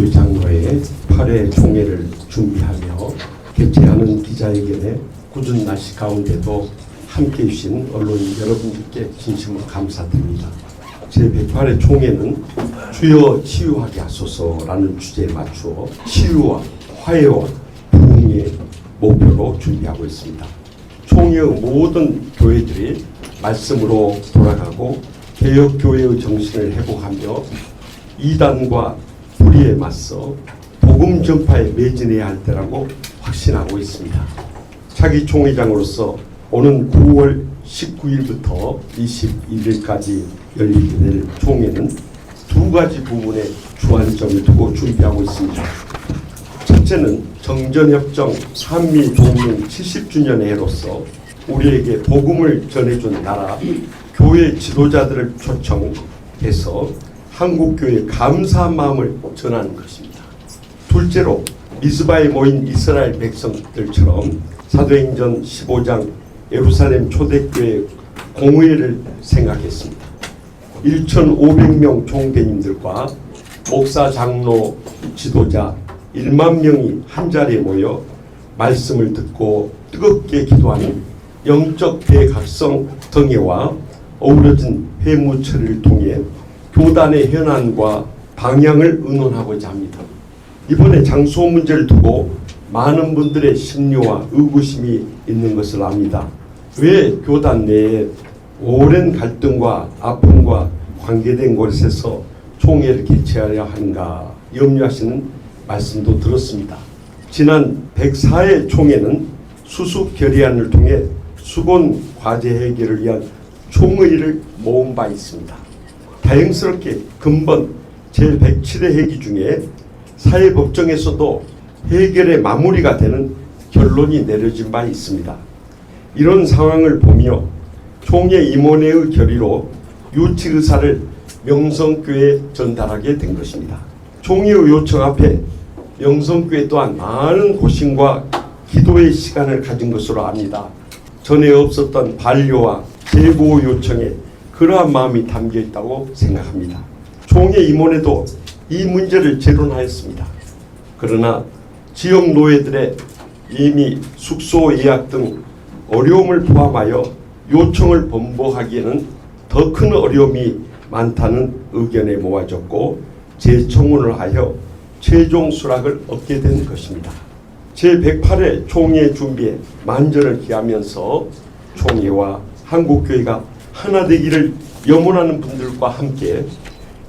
이규 장로의 8회 총회를 준비하며 개최하는 기자회견에 꾸준 날씨 가운데도 함께 해주신 언론인 여러분들께 진심으로 감사드립니다. 제108회 총회는 주여 치유하게 하소서라는 주제에 맞추어 치유와 화해와 부흥의 목표로 준비하고 있습니다. 총회의 모든 교회들이 말씀으로 돌아가고 개혁교회의 정신을 회복하며 이단과 불의에 맞서 복음 전파에 매진해야 할 때라고 확신하고 있습니다. 차기 총회장으로서 오는 9월 19일부터 21일까지 열리게 될 총회는 두 가지 부분에 주안점을 두고 준비하고 있습니다. 첫째는 정전협정 한미 동맹 70주년 해로서 우리에게 복음을 전해준 나라 교회 지도자들을 초청해서 한국교회 감사한 마음을 전하는 것입니다. 둘째로 미스바에 모인 이스라엘 백성들처럼 사도행전 15장 예루살렘 초대교회 공회를 생각했습니다. 1,500명 총배님들과 목사, 장로, 지도자 1만 명이 한 자리에 모여 말씀을 듣고 뜨겁게 기도하는 영적 대각성 등회와 어우러진 회무 처리를 통해 교단의 현안과 방향을 의논하고자 합니다. 이번에 장소 문제를 두고 많은 분들의 심려와 의구심이 있는 것을 압니다. 왜 교단 내에 오랜 갈등과 아픔과 관계된 곳에서 총회를 개최하려 하는가 염려하시는 말씀도 들었습니다. 지난 104회 총회는 수습 결의안을 통해 수본 과제 해결을 위한 총의를 모은 바 있습니다. 다행스럽게 근본 제107회 회기 중에 사회법정에서도 해결의 마무리가 되는 결론이 내려진 바 있습니다. 이런 상황을 보며 총회 임원회의 결의로 유치 의사를 명성교회에 전달하게 된 것입니다. 총회의 요청 앞에 명성교회 또한 많은 고심과 기도의 시간을 가진 것으로 압니다. 전에 없었던 반려와 재보호 요청에 그러한 마음이 담겨 있다고 생각합니다. 총회 임원회도 이 문제를 재론하였습니다. 그러나 지역 노예들의 이미 숙소 예약 등 어려움을 포함하여 요청을 번복하기에는 더 큰 어려움이 많다는 의견에 모아졌고 재청원을 하여 최종 수락을 얻게 된 것입니다. 제108회 총회 준비에 만전을 기하면서 총회와 한국교회가 하나 되기를 염원하는 분들과 함께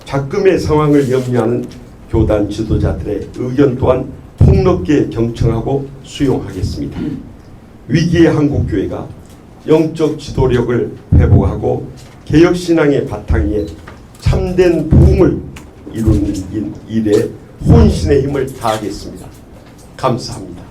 작금의 상황을 염려하는 교단 지도자들의 의견 또한 폭넓게 경청하고 수용하겠습니다. 위기의 한국교회가 영적 지도력을 회복하고 개혁신앙의 바탕 위에 참된 부흥을 이루는 일에 혼신의 힘을 다하겠습니다. 감사합니다.